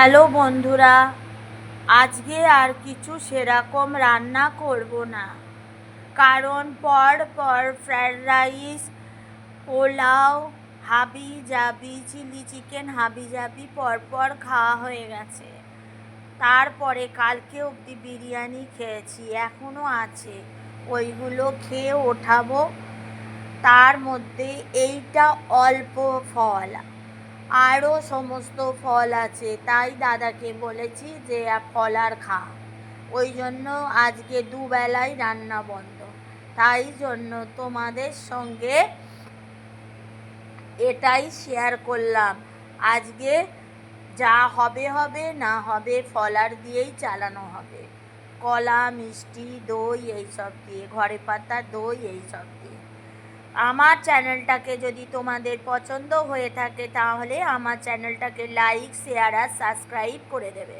Hello বন্ধুরা, আজকে আর কিছু সেরকম রান্না করব না। কারণ পর পর ফ্রায়েড রাইস, পোলাও হাবি জাবি চিলি চিকেন হাবি জাবি পরপর খাওয়া হয়ে গেছে। তারপরে কালকে অবধি বিরিয়ানি খেয়েছি এখনও আছে। ওইগুলো খেয়ে ওঠাবো। তার মধ্যে এইটা অল্প ফল। আরও সমস্ত ফল আছে, তাই দাদাকে বলেছি যে ফল আর খা। ওই জন্য আজকে দুবেলাই রান্না বন্ধ। তাই জন্য তোমাদের সঙ্গে এটাই শেয়ার করলাম। আজকে যা হবে হবে, না হবে ফলার দিয়েই চালানো হবে। কলা, মিষ্টি, দই, এইসব দিয়ে, ঘরে পাতা, দই, এইসব দিয়ে। আমার চ্যানেলটাকে যদি তোমাদের পছন্দ হয়ে থাকে, তাহলে আমার চ্যানেলটাকে লাইক শেয়ার আর সাবস্ক্রাইব করে দেবে।